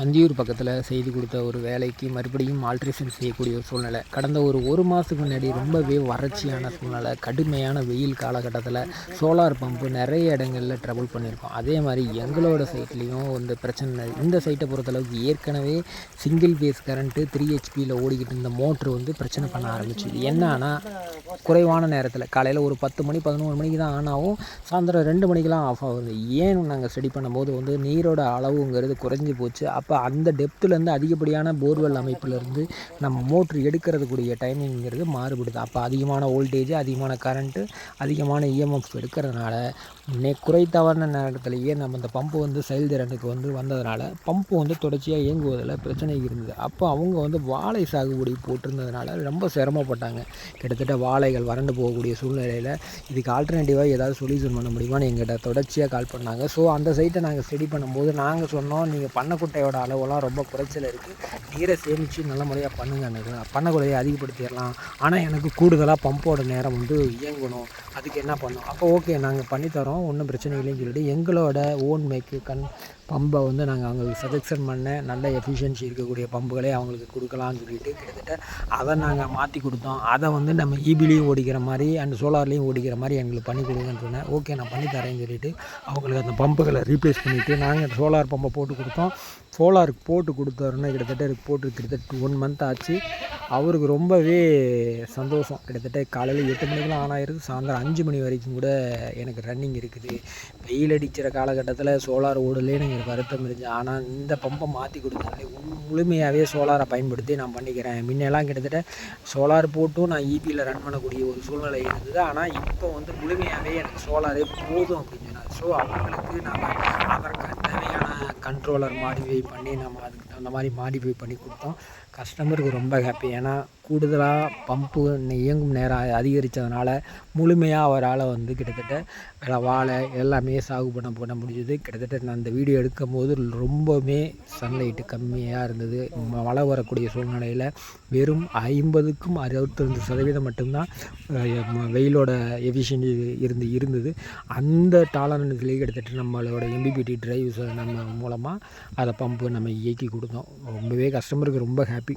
அந்தியூர் பக்கத்தில் செய்து கொடுத்த ஒரு வேலைக்கு மறுபடியும் ஆல்ட்ரேஷன் செய்யக்கூடிய ஒரு சூழ்நிலை. கடந்த ஒரு ஒரு மாதத்துக்கு முன்னாடி ரொம்பவே வறட்சியான சூழ்நிலை கடுமையான வெயில் காலகட்டத்தில் சோலார் பம்பு நிறைய இடங்களில் ட்ரபுள் பண்ணியிருக்கோம். அதே மாதிரி எங்களோட சைட்லேயும் இந்த பிரச்சனை இந்த சைட்டை பொறுத்தளவுக்கு ஏற்கனவே சிங்கிள் பேஸ் கரண்ட்டு த்ரீ ஹெச்பியில் ஓடிக்கிட்டு இருந்த மோட்ரு வந்து பிரச்சனை பண்ண ஆரம்பிச்சுது என்னன்னா குறைவான நேரத்தில் காலையில் ஒரு பத்து மணி பதினோரு மணிக்கு தான் ஆன் ஆகும். சாயந்தரம் ரெண்டு மணிக்கெலாம் ஆஃப் ஆகுது. ஏன் நாங்கள் ஸ்டடி பண்ணும்போது வந்து நீரோட அளவுங்கிறது குறைஞ்சி போச்சு. அப்போ அந்த டெப்த்துலேருந்து அதிகப்படியான போர்வெல் அமைப்புலேருந்து நம்ம மோட்ரு எடுக்கிறதுக்குரிய டைமிங்கிறது மாறுபடுது. அப்போ அதிகமான வோல்டேஜ் அதிகமான கரண்ட்டு அதிகமான இஎம்எஃப் எடுக்கிறதுனால நே குறைத்தவன நேரத்திலேயே நம்ம இந்த பம்பு வந்து செயல்திறனுக்கு வந்து வந்ததுனால பம்பு வந்து தொடர்ச்சியாக இயங்குவதில் பிரச்சனை இருந்தது. அப்போ அவங்க வந்து வாழை சாகுபடி போட்டிருந்ததுனால ரொம்ப சிரமப்பட்டாங்க. கிட்டத்தட்ட வாழைகள் வறண்டு போகக்கூடிய சூழ்நிலையில் இதுக்கு ஆல்டர்னேட்டிவாக ஏதாவது சொல்யூஷன் பண்ண முடியுமான்னு எங்கிட்ட தொடர்ச்சியாக கால் பண்ணாங்க. ஸோ அந்த சைட்டை நாங்கள் ஸ்டடி பண்ணும்போது நாங்கள் சொன்னோம் நீங்கள் பண்ணக்குட்டையோட அளவெல்லாம் ரொம்ப குறைச்சல் இருக்குது நீரை சேமித்து நல்ல முறையாக பண்ணுங்க பண்ணக்குறையை அதிகப்படுத்திடலாம். ஆனால் எனக்கு கூடுதலாக பம்போட நேரம் வந்து இயங்கணும். அதுக்கு என்ன பண்ணணும்? அப்போ ஓகே நாங்கள் பண்ணித்தரோம். ஒன்றும் பிரச்சனை இல்லைன்னு சொல்லிட்டு எங்களோட ஓன் மேக்கு கண் பம்பை வந்து நாங்கள் அவங்களுக்கு சஜெக்ஷன் பண்ண நல்ல எஃபிஷியன்சி இருக்கக்கூடிய பம்புகளே அவங்களுக்கு கொடுக்கலாம்னு சொல்லிட்டு கிட்டத்தட்ட அதை நாங்கள் மாற்றி கொடுத்தோம். அதை வந்து நம்ம ஈபிலையும் ஓடிக்கிற மாதிரி அண்ட் சோலார்லேயும் ஓடிக்கிற மாதிரி எங்களுக்கு பண்ணி கொடுங்கன்னு சொன்னேன். ஓகே நான் பண்ணி தரேன்னு சொல்லிட்டு அவங்களுக்கு அந்த பம்புகளை ரீப்ளேஸ் பண்ணிவிட்டு நாங்கள் சோலார் பம்பை போட்டு கொடுத்தோம். சோலாருக்கு போட்டு கொடுத்தோன்னா கிட்டத்தட்ட போட்டு கிட்டத்தட்ட ஒன் மந்த் ஆச்சு. அவருக்கு ரொம்பவே சந்தோஷம். கிட்டத்தட்ட காலையில் எட்டு மணிக்கெலாம் ஆன் ஆயிருக்கு சாயந்தரம் அஞ்சு மணி வரைக்கும் கூட எனக்கு ரன்னிங் இருக்குது. வெயில் அடிக்கிற காலகட்டத்தில் சோலார் ஓடலேன்னு எனக்கு வருத்தம் இருந்துச்சு ஆனால் இந்த பம்பை மாற்றி கொடுத்தாலே முழுமையாகவே சோலாரை பயன்படுத்தி நான் பண்ணிக்கிறேன். முன்னெல்லாம் கிட்டத்தட்ட சோலார் போட்டும் நான் இபியில் ரன் பண்ணக்கூடிய ஒரு சூழ்நிலை இருந்தது. ஆனால் இப்போ வந்து முழுமையாகவே எனக்கு சோலாரே போதும் அப்படின்னு சொன்னார். ஸோ அவங்களுக்கு நம்ம அவருக்கு தேவையான கண்ட்ரோலர் மாடிஃபை பண்ணி நம்ம அதுக்கு தகுந்த மாதிரி மாடிஃபை பண்ணி கொடுத்தோம். கஸ்டமருக்கு ரொம்ப ஹாப்பி ஏன்னா கூடுதலாக பம்பு இயங்கும் நேரம் அதிகரித்ததுனால முழுமையாக அவரால் வந்து கிட்டத்தட்ட வாழை எல்லாமே சாகு பண்ண பண்ண முடிஞ்சுது. கிட்டத்தட்ட நான் அந்த வீடியோ எடுக்கும் போது ரொம்பவுமே சன்லைட்டு கம்மியாக இருந்தது. மழை வரக்கூடிய சூழ்நிலையில் வெறும் ஐம்பதுக்கும் அறுபத்தஞ்சு சதவீதம் மட்டும்தான் வெயிலோட எஃபிஷியன்சி இருந்து இருந்தது. அந்த டாலரன்ஸ்லேயே கிட்டத்தட்ட நம்மளோட எம்பிபிடி டிரைவ்ஸ் நம்ம மூலமாக அதை பம்பு நம்ம இயக்கி கொடுத்தோம். ரொம்பவே கஸ்டமருக்கு ரொம்ப ஹாப்பி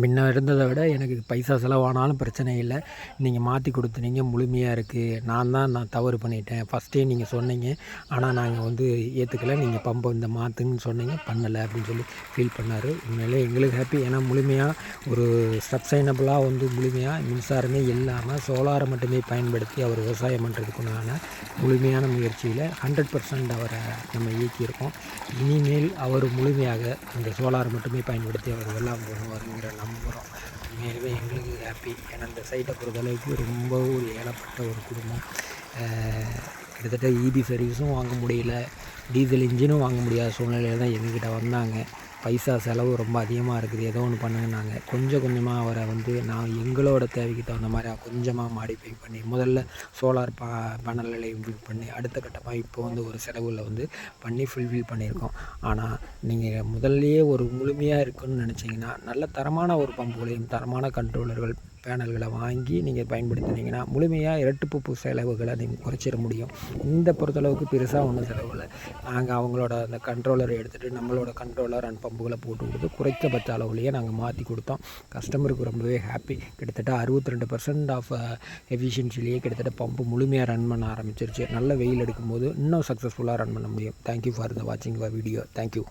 முன்ன இருந்ததை விட எனக்கு பைசா செலவானாலும் பிரச்சனை இல்லை. நீங்கள் மாற்றி கொடுத்துனீங்க முழுமையாக இருக்குது நான் தான் நான் தவறு பண்ணிட்டேன். ஃபஸ்ட்டே நீங்கள் சொன்னீங்க. ஆனால் நாங்கள் வந்து ஏற்றுக்கலை நீங்கள் பம்பை இந்த மாற்றுங்கன்னு சொன்னீங்க. பண்ணலை அப்படின்னு சொல்லி ஃபீல் பண்ணார். உண்மையிலே எங்களுக்கு ஹாப்பி ஏன்னா முழுமையாக ஒரு சப்சைனபிளாக வந்து முழுமையாக மின்சாரமே இல்லாமல் சோலாரை மட்டுமே பயன்படுத்தி அவர் விவசாயம் பண்ணுறதுக்குண்டான முழுமையான முயற்சியில் ஹண்ட்ரட் பர்சன்ட் அவரை நம்ம இயக்கியிருக்கோம். இனிமேல் அவர் முழுமையாக அந்த சோலாரை மட்டுமே பயன்படுத்தி அவர் வெள்ளாம் நாங்கள் நம்புகிறோம் உண்மையாகவே எங்களுக்கு ஹாப்பி ஏன்னா இந்த சைட்டை பொறுத்தளவுக்கு ரொம்ப ஒரு ஏழப்பட்ட ஒரு குடும்பம். கிட்டத்தட்ட ஈபி சர்வீஸும் வாங்க முடியல. டீசல் இன்ஜினும் வாங்க முடியாத சூழ்நிலையில் தான் எங்ககிட்ட வந்தாங்க. பைசா செலவு ரொம்ப அதிகமாக இருக்குது. ஏதோ ஒன்று பண்ணுங்கன்னாங்க. கொஞ்சம் கொஞ்சமாக அவரை வந்து நான் எங்களோட தேவைக்கு தகுந்த மாதிரி கொஞ்சமாக மாடிஃபை பண்ணி முதல்ல சோலார் பா பேனலில் இம்ப்ரூவ் பண்ணி அடுத்த கட்டமாக இப்போ வந்து ஒரு செலவில் வந்து பண்ணி ஃபுல்ஃபில் பண்ணியிருக்கோம். ஆனால் நீங்கள் முதல்லையே ஒரு முழுமையாக இருக்குன்னு நினச்சிங்கன்னா நல்ல தரமான ஒரு பம்புகளையும் தரமான கண்ட்ரோலர்கள் பேனல்களை வாங்கி நீங்கள் பயன்படுத்தினீங்கன்னா முழுமையாக இரட்டுப்பு செலவுகளை நீங்கள் குறைச்சிட முடியும். இந்த பொறுத்தளவுக்கு பெருசாக ஒன்றும் செலவு இல்லை. நாங்கள் அவங்களோட அந்த கண்ட்ரோலரை எடுத்துகிட்டு நம்மளோட கண்ட்ரோலர் அண்ட் பம்புகளை போட்டு கொடுத்து குறைச்சபட்ச அளவுலேயே நாங்கள் மாற்றி கொடுத்தோம். கஸ்டமருக்கு ரொம்பவே ஹாப்பி கிட்டத்தட்ட அறுபத்தி ரெண்டு பர்சன்ட் ஆஃப் எஃபிஷியன்சிலேயே uh, கிட்டத்தட்ட பம்பு முழுமையாக ரன் பண்ண ஆரம்பிச்சிருச்சு. நல்ல வெயில் எடுக்கும்போது இன்னும் சக்ஸஸ்ஃபுல்லாக ரன் பண்ண முடியும். தேங்க்யூ ஃபார் த வாட்சிங் வீடியோ தேங்க்யூ